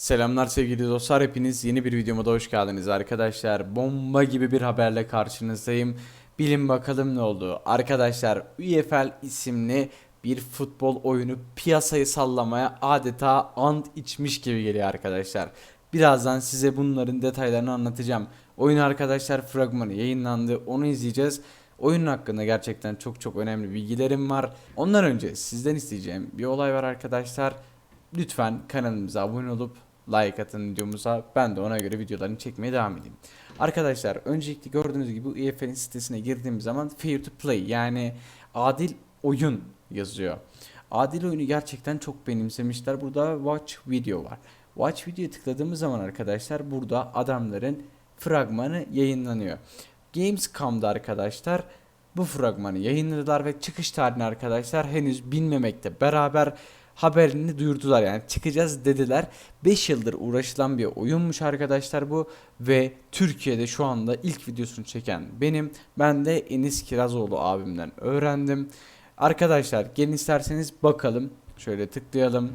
Selamlar sevgili dostlar hepiniz yeni bir videoma da hoş geldiniz arkadaşlar. Bomba gibi bir haberle karşınızdayım. Bilin bakalım ne oldu. Arkadaşlar UEFL isimli bir futbol oyunu piyasayı sallamaya adeta ant içmiş gibi geliyor arkadaşlar. Birazdan size bunların detaylarını anlatacağım. Oyun arkadaşlar fragmanı yayınlandı onu izleyeceğiz. Oyunun hakkında gerçekten çok çok önemli bilgilerim var. Ondan önce sizden isteyeceğim bir olay var arkadaşlar. Lütfen kanalımıza abone olup like atın videomuza. Ben de ona göre videolarını çekmeye devam edeyim. Arkadaşlar öncelikle gördüğünüz gibi UEFA'nın sitesine girdiğim zaman fair to play yani adil oyun yazıyor. Adil oyunu gerçekten çok benimsemişler. Burada watch video var. Watch videoya tıkladığımız zaman arkadaşlar burada adamların fragmanı yayınlanıyor. Gamescom'da arkadaşlar bu fragmanı yayınladılar ve çıkış tarihini arkadaşlar henüz bilmemekte beraber haberini duyurdular yani çıkacağız dediler. 5 yıldır uğraşılan bir oyunmuş arkadaşlar bu ve Türkiye'de şu anda ilk videosunu çeken benim. Ben de Enis Kirazoğlu abimden öğrendim. Arkadaşlar gelin isterseniz bakalım. Şöyle tıklayalım.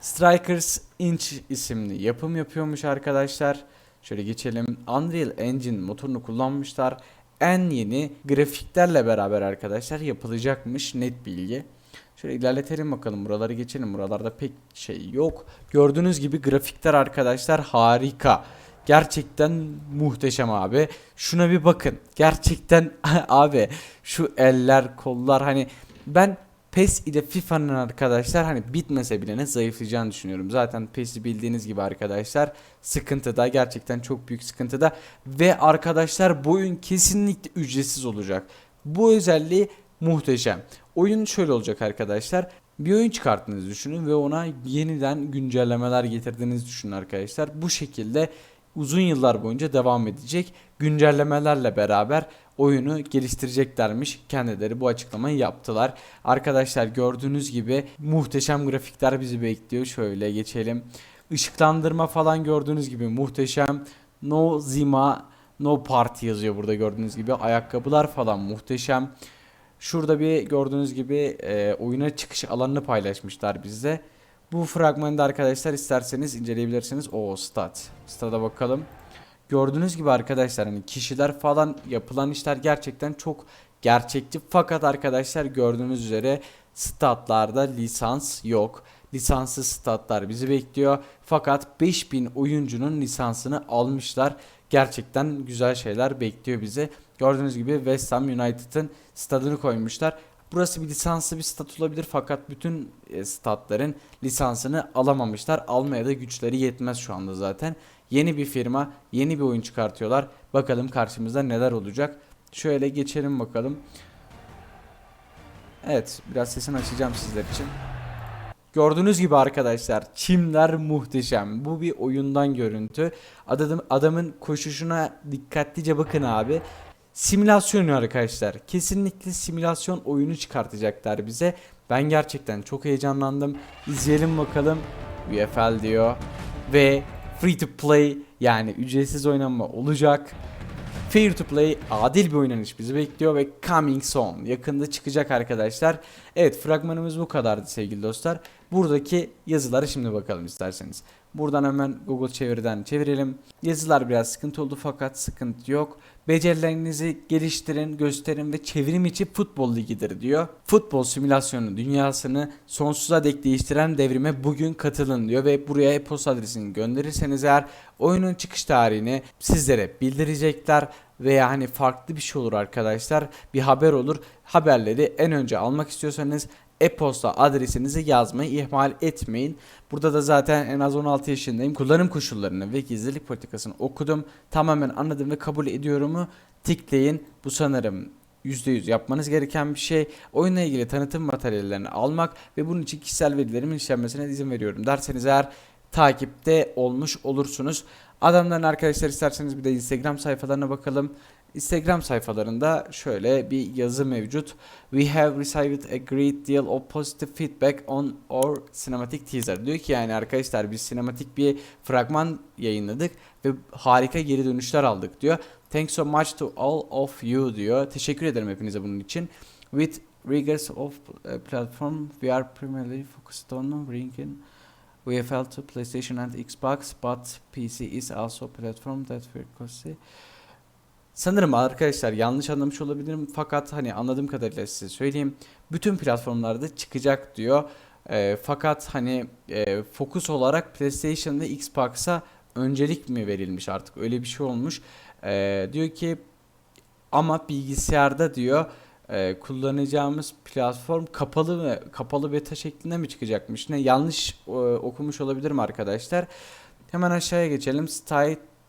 Strikers Inch isimli yapım yapıyormuş arkadaşlar. Şöyle geçelim. Unreal Engine motorunu kullanmışlar. En yeni grafiklerle beraber arkadaşlar yapılacakmış net bilgi. Şöyle ilerletelim bakalım buraları geçelim. Buralarda pek şey yok. Gördüğünüz gibi grafikler arkadaşlar harika. Gerçekten muhteşem abi. Şuna bir bakın. Gerçekten abi şu eller kollar hani ben PES ile FIFA'nın arkadaşlar hani bitmese bile ne zayıflayacağını düşünüyorum. Zaten PES'i bildiğiniz gibi arkadaşlar sıkıntıda gerçekten çok büyük sıkıntıda ve arkadaşlar bu oyun kesinlikle ücretsiz olacak. Bu özelliği muhteşem. Oyun şöyle olacak arkadaşlar. Bir oyun çıkarttığınızı düşünün ve ona yeniden güncellemeler getirdiğinizi düşünün arkadaşlar. Bu şekilde uzun yıllar boyunca devam edecek. Güncellemelerle beraber oyunu geliştireceklermiş. Kendileri bu açıklamayı yaptılar. Arkadaşlar gördüğünüz gibi muhteşem grafikler bizi bekliyor. Şöyle geçelim. Işıklandırma falan gördüğünüz gibi muhteşem. No Zima No Party yazıyor burada gördüğünüz gibi. Ayakkabılar falan muhteşem. Şurada bir gördüğünüz gibi e, oyuna çıkış alanını paylaşmışlar bizde. Bu fragmanı arkadaşlar isterseniz inceleyebilirsiniz. O stat. Stada bakalım. Gördüğünüz gibi arkadaşlar hani kişiler falan yapılan işler gerçekten çok gerçekçi. Fakat arkadaşlar gördüğünüz üzere statlarda lisans yok. Lisanssız statlar bizi bekliyor. Fakat 5000 oyuncunun lisansını almışlar. Gerçekten güzel şeyler bekliyor bizi. Gördüğünüz gibi West Ham United'ın stadını koymuşlar. Burası bir lisanslı bir stat olabilir fakat bütün e, statların lisansını alamamışlar. Almaya da güçleri yetmez şu anda zaten. Yeni bir firma, yeni bir oyun çıkartıyorlar. Bakalım karşımızda neler olacak. Şöyle geçelim bakalım. Evet, biraz sesini açacağım sizler için. Gördüğünüz gibi arkadaşlar çimler muhteşem. Bu bir oyundan görüntü. Adam, adamın koşuşuna dikkatlice bakın abi. Simülasyon arkadaşlar. Kesinlikle simülasyon oyunu çıkartacaklar bize. Ben gerçekten çok heyecanlandım. İzleyelim bakalım. UFL diyor. Ve free to play yani ücretsiz oynanma olacak. Fair to play adil bir oynanış bizi bekliyor ve coming soon yakında çıkacak arkadaşlar. Evet fragmanımız bu kadardı sevgili dostlar. Buradaki yazıları şimdi bakalım isterseniz. Buradan hemen Google çeviriden çevirelim. Yazılar biraz sıkıntı oldu fakat sıkıntı yok. Becerilerinizi geliştirin, gösterin ve çevrim içi futbol ligidir diyor. Futbol simülasyonu dünyasını sonsuza dek değiştiren devrime bugün katılın diyor ve buraya e-posta adresini gönderirseniz eğer oyunun çıkış tarihini sizlere bildirecekler veya hani farklı bir şey olur arkadaşlar bir haber olur haberleri en önce almak istiyorsanız e-posta adresinizi yazmayı ihmal etmeyin. Burada da zaten en az 16 yaşındayım. Kullanım koşullarını ve gizlilik politikasını okudum. Tamamen anladım ve kabul ediyorumu tıklayın. Bu sanırım %100 yapmanız gereken bir şey. Oyunla ilgili tanıtım materyallerini almak ve bunun için kişisel verilerimin işlenmesine izin veriyorum derseniz eğer takipte olmuş olursunuz. Adamların arkadaşlar isterseniz bir de Instagram sayfalarına bakalım. Instagram sayfalarında şöyle bir yazı mevcut. We have received a great deal of positive feedback on our cinematic teaser. Diyor ki yani arkadaşlar biz sinematik bir fragman yayınladık ve harika geri dönüşler aldık diyor. Thanks so much to all of you diyor. Teşekkür ederim hepinize bunun için. With regards of uh, platform we are primarily focused on bringing UFL to PlayStation and Xbox, but PC is also platform that frequency. Sanırım arkadaşlar yanlış anlamış olabilirim fakat hani anladığım kadarıyla size söyleyeyim. Bütün platformlarda çıkacak diyor. Ee, fakat hani e, fokus olarak PlayStation Xbox'a öncelik mi verilmiş artık öyle bir şey olmuş. Ee, diyor ki ama bilgisayarda diyor e, kullanacağımız platform kapalı ve kapalı beta şeklinde mi çıkacakmış? Ne yanlış e, okumuş olabilirim arkadaşlar. Hemen aşağıya geçelim.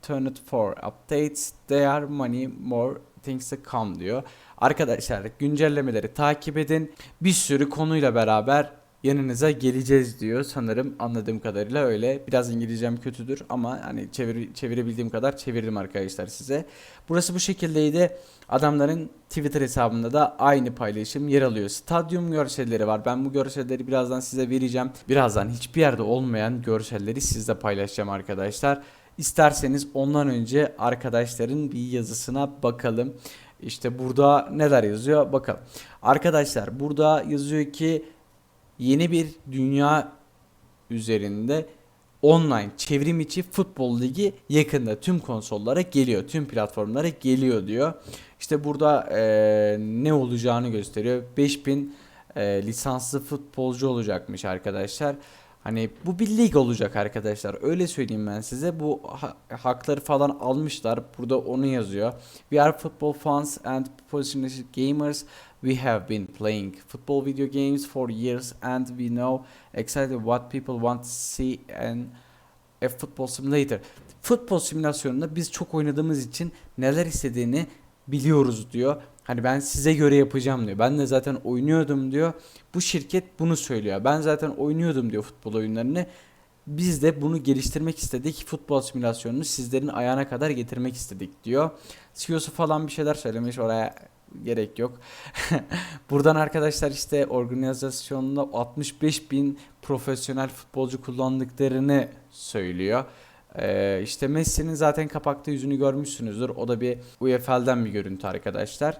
Stay tuned for updates. There are many more things to come diyor. Arkadaşlar güncellemeleri takip edin. Bir sürü konuyla beraber yanınıza geleceğiz diyor. Sanırım anladığım kadarıyla öyle. Biraz İngilizcem kötüdür ama hani çevir, çevirebildiğim kadar çevirdim arkadaşlar size. Burası bu şekildeydi. Adamların Twitter hesabında da aynı paylaşım yer alıyor. Stadyum görselleri var. Ben bu görselleri birazdan size vereceğim. Birazdan hiçbir yerde olmayan görselleri sizle paylaşacağım arkadaşlar. İsterseniz ondan önce arkadaşların bir yazısına bakalım. İşte burada neler yazıyor bakalım. Arkadaşlar burada yazıyor ki yeni bir dünya üzerinde online çevrim içi futbol ligi yakında tüm konsollara geliyor. Tüm platformlara geliyor diyor. İşte burada eee, ne olacağını gösteriyor. 5000 eee, lisanslı futbolcu olacakmış arkadaşlar. Hani bu bir lig olacak arkadaşlar. Öyle söyleyeyim ben size. Bu ha- hakları falan almışlar. Burada onu yazıyor. We are football fans and professional gamers. We have been playing football video games for years and we know exactly what people want to see in a football simulator. Futbol simülasyonunda biz çok oynadığımız için neler istediğini biliyoruz diyor. Hani ben size göre yapacağım diyor. Ben de zaten oynuyordum diyor. Bu şirket bunu söylüyor. Ben zaten oynuyordum diyor futbol oyunlarını. Biz de bunu geliştirmek istedik. Futbol simülasyonunu sizlerin ayağına kadar getirmek istedik diyor. CEO'su falan bir şeyler söylemiş oraya gerek yok. Buradan arkadaşlar işte organizasyonunda 65 bin profesyonel futbolcu kullandıklarını söylüyor. Ee, işte Messi'nin zaten kapakta yüzünü görmüşsünüzdür. O da bir UEFL'den bir görüntü arkadaşlar.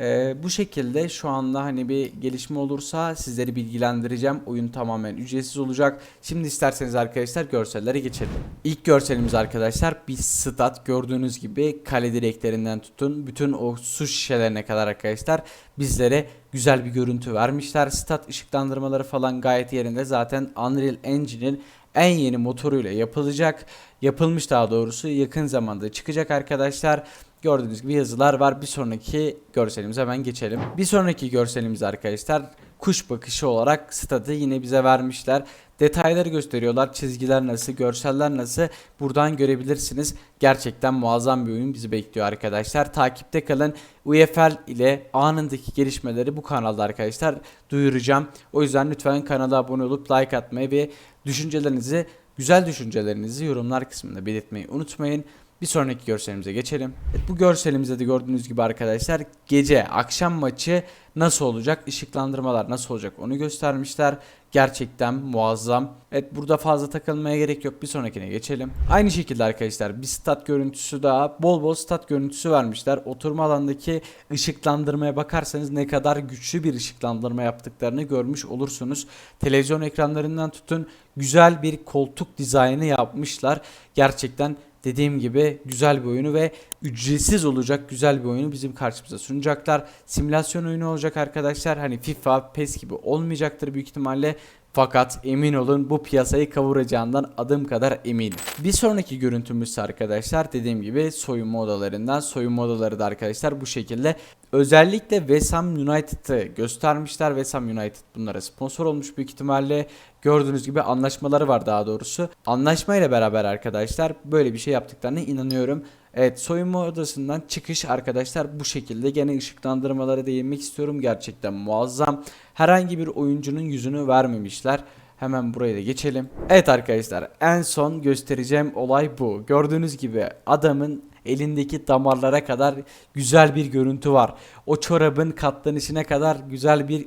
Ee, bu şekilde şu anda hani bir gelişme olursa sizleri bilgilendireceğim. Oyun tamamen ücretsiz olacak. Şimdi isterseniz arkadaşlar görsellere geçelim. İlk görselimiz arkadaşlar bir stat. Gördüğünüz gibi kale direklerinden tutun bütün o su şişelerine kadar arkadaşlar bizlere güzel bir görüntü vermişler. Stat ışıklandırmaları falan gayet yerinde. Zaten Unreal Engine'in en yeni motoruyla yapılacak. Yapılmış daha doğrusu yakın zamanda çıkacak arkadaşlar. Gördüğünüz gibi yazılar var. Bir sonraki görselimize hemen geçelim. Bir sonraki görselimiz arkadaşlar kuş bakışı olarak stadı yine bize vermişler. Detayları gösteriyorlar. Çizgiler nasıl, görseller nasıl buradan görebilirsiniz. Gerçekten muazzam bir oyun bizi bekliyor arkadaşlar. Takipte kalın. UEFL ile anındaki gelişmeleri bu kanalda arkadaşlar duyuracağım. O yüzden lütfen kanala abone olup like atmayı ve düşüncelerinizi, güzel düşüncelerinizi yorumlar kısmında belirtmeyi unutmayın. Bir sonraki görselimize geçelim. Bu görselimizde de gördüğünüz gibi arkadaşlar gece akşam maçı nasıl olacak, ışıklandırmalar nasıl olacak onu göstermişler. Gerçekten muazzam. Evet burada fazla takılmaya gerek yok. Bir sonrakine geçelim. Aynı şekilde arkadaşlar bir stat görüntüsü daha bol bol stat görüntüsü vermişler. Oturma alandaki ışıklandırmaya bakarsanız ne kadar güçlü bir ışıklandırma yaptıklarını görmüş olursunuz. Televizyon ekranlarından tutun güzel bir koltuk dizaynı yapmışlar. Gerçekten dediğim gibi güzel bir oyunu ve ücretsiz olacak güzel bir oyunu bizim karşımıza sunacaklar. Simülasyon oyunu olacak arkadaşlar. Hani FIFA, PES gibi olmayacaktır büyük ihtimalle. Fakat emin olun bu piyasayı kavuracağından adım kadar eminim. Bir sonraki görüntümüz arkadaşlar dediğim gibi soyunma odalarından. Soyunma odaları da arkadaşlar bu şekilde. Özellikle West Ham United'ı göstermişler. West Ham United bunlara sponsor olmuş büyük ihtimalle. Gördüğünüz gibi anlaşmaları var daha doğrusu. Anlaşmayla beraber arkadaşlar böyle bir şey yaptıklarına inanıyorum. Evet soyunma odasından çıkış arkadaşlar bu şekilde gene ışıklandırmalara değinmek istiyorum gerçekten muazzam. Herhangi bir oyuncunun yüzünü vermemişler. Hemen buraya da geçelim. Evet arkadaşlar en son göstereceğim olay bu. Gördüğünüz gibi adamın elindeki damarlara kadar güzel bir görüntü var. O çorabın katlanışına kadar güzel bir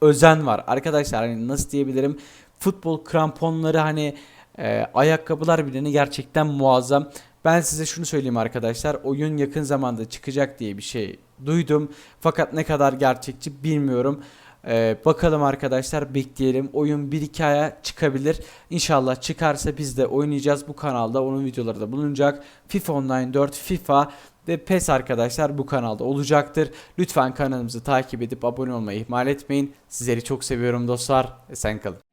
özen var. Arkadaşlar hani nasıl diyebilirim? Futbol kramponları hani e, ayakkabılar bileni gerçekten muazzam. Ben size şunu söyleyeyim arkadaşlar. Oyun yakın zamanda çıkacak diye bir şey duydum. Fakat ne kadar gerçekçi bilmiyorum. Ee, bakalım arkadaşlar bekleyelim. Oyun 1-2 aya çıkabilir. İnşallah çıkarsa biz de oynayacağız. Bu kanalda onun videoları da bulunacak. FIFA Online 4, FIFA ve PES arkadaşlar bu kanalda olacaktır. Lütfen kanalımızı takip edip abone olmayı ihmal etmeyin. Sizleri çok seviyorum dostlar. Esen kalın.